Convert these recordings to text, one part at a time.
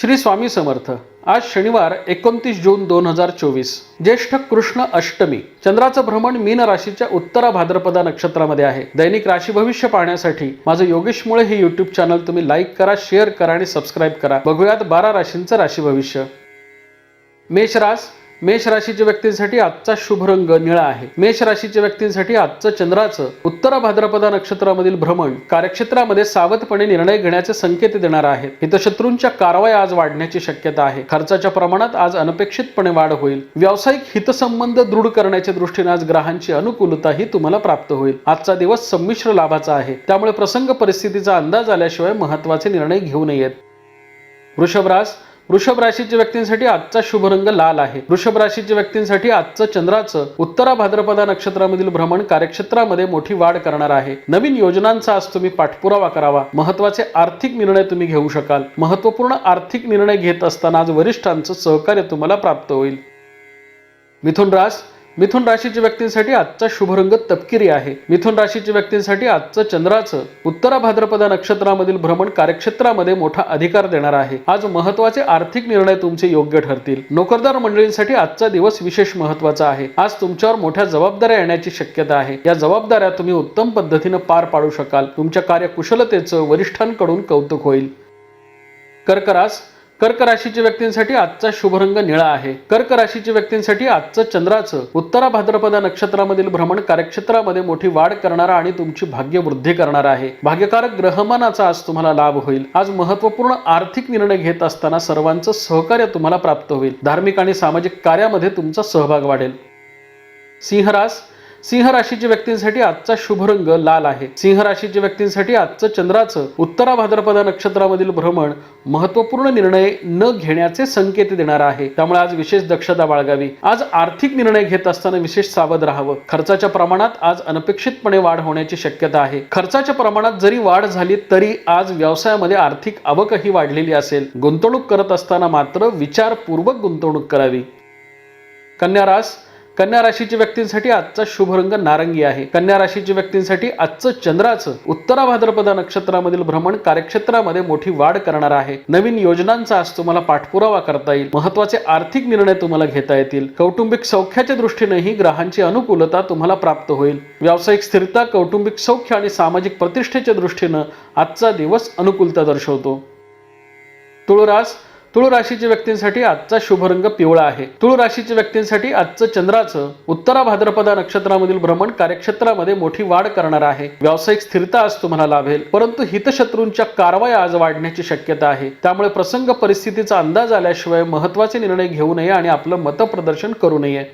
श्री स्वामी समर्थ. आज शनिवार एकोणतीस जून दोन हजार चोवीस. ज्येष्ठ कृष्ण अष्टमी. चंद्राचं भ्रमण मीन राशीच्या उत्तरा भाद्रपदा नक्षत्रामध्ये आहे. दैनिक राशी भविष्य पाहण्यासाठी माझं योगेश मुळे हे युट्यूब चॅनल तुम्ही लाईक करा शेअर करा आणि सबस्क्राईब करा. बघूयात बारा राशींचं राशी भविष्य. मेष रास मेष राशीच्या व्यक्तींसाठी आजचा शुभ रंग निळा आहे. मेष राशीच्या व्यक्तींसाठी आजचं चंद्राचं उत्तर भाद्रपदा नक्षत्रामधील भ्रमण कार्यक्षेत्रामध्ये सावधपणे निर्णय घेण्याचे संकेत देणार आहेत हितशत्रूंच्या कारवाया आज वाढण्याची शक्यता आहे. खर्चाच्या प्रमाणात आज अनपेक्षितपणे वाढ होईल. व्यावसायिक हितसंबंध दृढ करण्याच्या दृष्टीने आज ग्रहांची अनुकूलता ही तुम्हाला प्राप्त होईल. आजचा दिवस संमिश्र लाभाचा आहे. त्यामुळे प्रसंग परिस्थितीचा अंदाज आल्याशिवाय महत्त्वाचे निर्णय घेऊ नयेत. वृषभरास वृषभ राशीच्या व्यक्तींसाठी आजचा शुभ रंग लाल आहे. वृषभ राशीच्या व्यक्तींसाठी आजचं चंद्राचं उत्तरा भाद्रपदा नक्षत्रामधील भ्रमण कार्यक्षेत्रामध्ये मोठी वाढ करणार आहे. नवीन योजनांचा आज तुम्ही पाठपुरावा करावा. महत्त्वाचे आर्थिक निर्णय तुम्ही घेऊ शकाल. महत्त्वपूर्ण आर्थिक निर्णय घेत असताना आज वरिष्ठांचं सहकार्य तुम्हाला प्राप्त होईल. मिथुन रास मिथुन राशीच्या व्यक्तींसाठी आजचा शुभरंग तपकिरी आहे. मिथुन राशीच्या व्यक्तींसाठी आजचं चंद्राचं उत्तरा भाद्रपदा नक्षत्रामधील भ्रमण कार्यक्षेत्रामध्ये मोठा अधिकार देणार आहे. आज महत्त्वाचे आर्थिक निर्णय तुमचे योग्य ठरतील. नोकरदार मंडळींसाठी आजचा दिवस विशेष महत्त्वाचा आहे. आज तुमच्यावर मोठ्या जबाबदाऱ्या येण्याची शक्यता आहे. या जबाबदाऱ्या तुम्ही उत्तम पद्धतीनं पार पाडू शकाल. तुमच्या कार्यकुशलतेचं वरिष्ठांकडून कौतुक होईल. कर्करास कर्क राशीच्या व्यक्तींसाठी आजचा शुभ रंग निळा आहे. कर्क राशीच्या व्यक्तींसाठी आजचं चंद्राचं उत्तरा भाद्रपदा नक्षत्रामधील भ्रमण कार्यक्षेत्रामध्ये मोठी वाढ करणारा आणि तुमची भाग्य वृद्धी करणारा आहे. भाग्यकारक ग्रहमानाचा आज तुम्हाला लाभ होईल. आज महत्त्वपूर्ण आर्थिक निर्णय घेत असताना सर्वांचं सहकार्य तुम्हाला प्राप्त होईल. धार्मिक आणि सामाजिक कार्यामध्ये तुमचा सहभाग वाढेल. सिंहरास सिंह राशीच्या व्यक्तींसाठी आजचा शुभ रंग लाल आहे. सिंह राशीच्या व्यक्तींसाठी आजचं चंद्राचं उत्तरा भाद्रपदा नक्षत्रामधील भ्रमण महत्त्वपूर्ण निर्णय न घेण्याचे संकेत देणार आहे. त्यामुळे आज विशेष दक्षता बाळगावी. आज आर्थिक निर्णय घेत असताना विशेष सावध राहावं. खर्चाच्या प्रमाणात आज अनपेक्षितपणे वाढ होण्याची शक्यता आहे. खर्चाच्या प्रमाणात जरी वाढ झाली तरी आज व्यवसायामध्ये आर्थिक आवकही वाढलेली असेल. गुंतवणूक करत असताना मात्र विचारपूर्वक गुंतवणूक करावी. कन्या रास कन्या राशीच्या व्यक्तींसाठी आजचा शुभ रंग नारंगी आहे. कन्या राशीच्या व्यक्तींसाठी आजचं चंद्राचं उत्तरा भाद्रपदा नक्षत्रामधील भ्रमण कार्यक्षेत्रामध्ये मोठी वाढ करणार आहे. नवीन योजनांचा आज तुम्हाला पाठपुरावा करता येईल. महत्त्वाचे आर्थिक निर्णय तुम्हाला घेता येतील. कौटुंबिक सौख्याच्या दृष्टीनेही ग्रहांची अनुकूलता तुम्हाला प्राप्त होईल. व्यावसायिक स्थिरता कौटुंबिक सौख्य आणि सामाजिक प्रतिष्ठेच्या दृष्टीनं आजचा दिवस अनुकूलता दर्शवतो. तुळरास तुळ राशीच्या व्यक्तींसाठी आजचा शुभ रंग पिवळा आहे. तुळ राशीच्या व्यक्तींसाठी आजचं चंद्राचं उत्तरा भाद्रपदा नक्षत्रामधील भ्रमण कार्यक्षेत्रामध्ये मोठी वाढ करणार आहे. व्यावसायिक स्थिरता आज तुम्हाला लाभेल परंतु हितशत्रूंच्या कारवाया आज वाढण्याची शक्यता आहे. त्यामुळे प्रसंग परिस्थितीचा अंदाज आल्याशिवाय महत्त्वाचे निर्णय घेऊ नये आणि आपलं मतप्रदर्शन करू नये.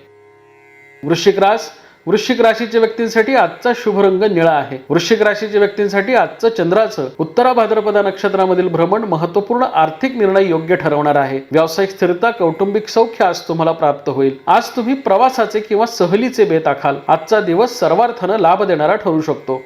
वृश्चिक रास वृश्चिक राशीच्या व्यक्तींसाठी आजचा शुभ रंग निळा आहे. वृश्चिक राशीच्या व्यक्तींसाठी आजचं चंद्राचं उत्तरा भाद्रपदा नक्षत्रामधील भ्रमण महत्त्वपूर्ण आर्थिक निर्णय योग्य ठरवणार आहे. व्यावसायिक स्थिरता कौटुंबिक सौख्य आज तुम्हाला प्राप्त होईल. आज तुम्ही प्रवासाचे किंवा सहलीचे बेत आखाल. आजचा दिवस सर्वार्थानं लाभ देणारा ठरू शकतो.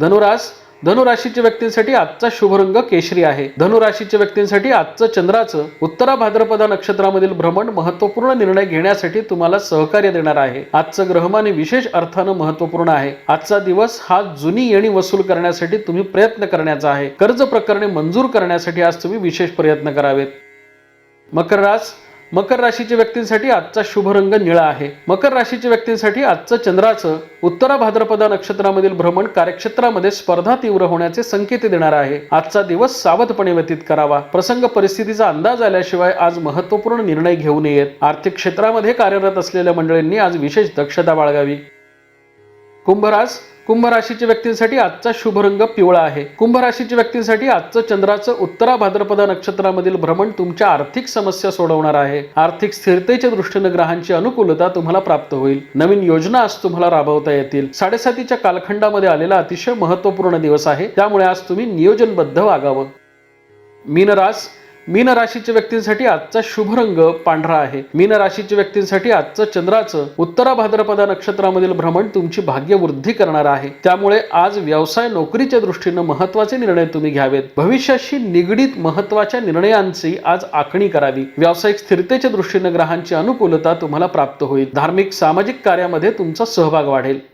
धनुरास धनुराशीच्या व्यक्तींसाठी आजचा शुभ रंग केशरी आहे. धनुराशीच्या व्यक्तींसाठी आजचं चंद्राचं उत्तरा भाद्रपदा नक्षत्रामधील भ्रमण महत्त्वपूर्ण निर्णय घेण्यासाठी तुम्हाला सहकार्य देणार आहे. आजचं ग्रहमान विशेष अर्थानं महत्त्वपूर्ण आहे. आजचा दिवस हा जुनी येणी वसूल करण्यासाठी तुम्ही प्रयत्न करण्याचा आहे. कर्ज प्रकरणे मंजूर करण्यासाठी आज तुम्ही विशेष प्रयत्न करावेत. मकर रास मकर राशीच्या व्यक्तींसाठी आजचा शुभ रंग निळा आहे. मकर राशीच्या व्यक्तींसाठी आजचं चंद्राचं उत्तरा भाद्रपदा नक्षत्रामधील भ्रमण कार्यक्षेत्रामध्ये स्पर्धा तीव्र होण्याचे संकेत देणार आहे. आजचा दिवस सावधपणे व्यतीत करावा. प्रसंग परिस्थितीचा अंदाज आल्याशिवाय आज महत्त्वपूर्ण निर्णय घेऊ नयेत. आर्थिक क्षेत्रामध्ये कार्यरत असलेल्या मंडळींनी आज विशेष दक्षता बाळगावी. कुंभरास कुंभ राशीच्या व्यक्तींसाठी आजचा शुभ रंग पिवळा आहे. कुंभ राशीच्या व्यक्तींसाठी आजचं चंद्राचं उत्तरा भाद्रपदा नक्षत्रामधील भ्रमण तुमच्या आर्थिक समस्या सोडवणार आहे. आर्थिक स्थिरतेच्या दृष्टीनं ग्रहांची अनुकूलता तुम्हाला प्राप्त होईल. नवीन योजना आज तुम्हाला राबवता येतील. साडेसातीच्या कालखंडामध्ये आलेला अतिशय महत्त्वपूर्ण दिवस आहे. त्यामुळे आज तुम्ही नियोजनबद्ध वागावं. मीनरास मीन राशीच्या व्यक्तींसाठी आजचा शुभ रंग पांढरा आहे. मीन राशीच्या व्यक्तींसाठी आजचं चंद्राचं उत्तरा भाद्रपदा नक्षत्रामधील भ्रमण तुमची भाग्य वृद्धी करणार आहे. त्यामुळे आज व्यवसाय नोकरीच्या दृष्टीनं महत्त्वाचे निर्णय तुम्ही घ्यावेत. भविष्याशी निगडीत महत्त्वाच्या निर्णयांची आज आखणी करावी. व्यावसायिक स्थिरतेच्या दृष्टीनं ग्रहांची अनुकूलता तुम्हाला प्राप्त होईल. धार्मिक सामाजिक कार्यामध्ये तुमचा सहभाग वाढेल.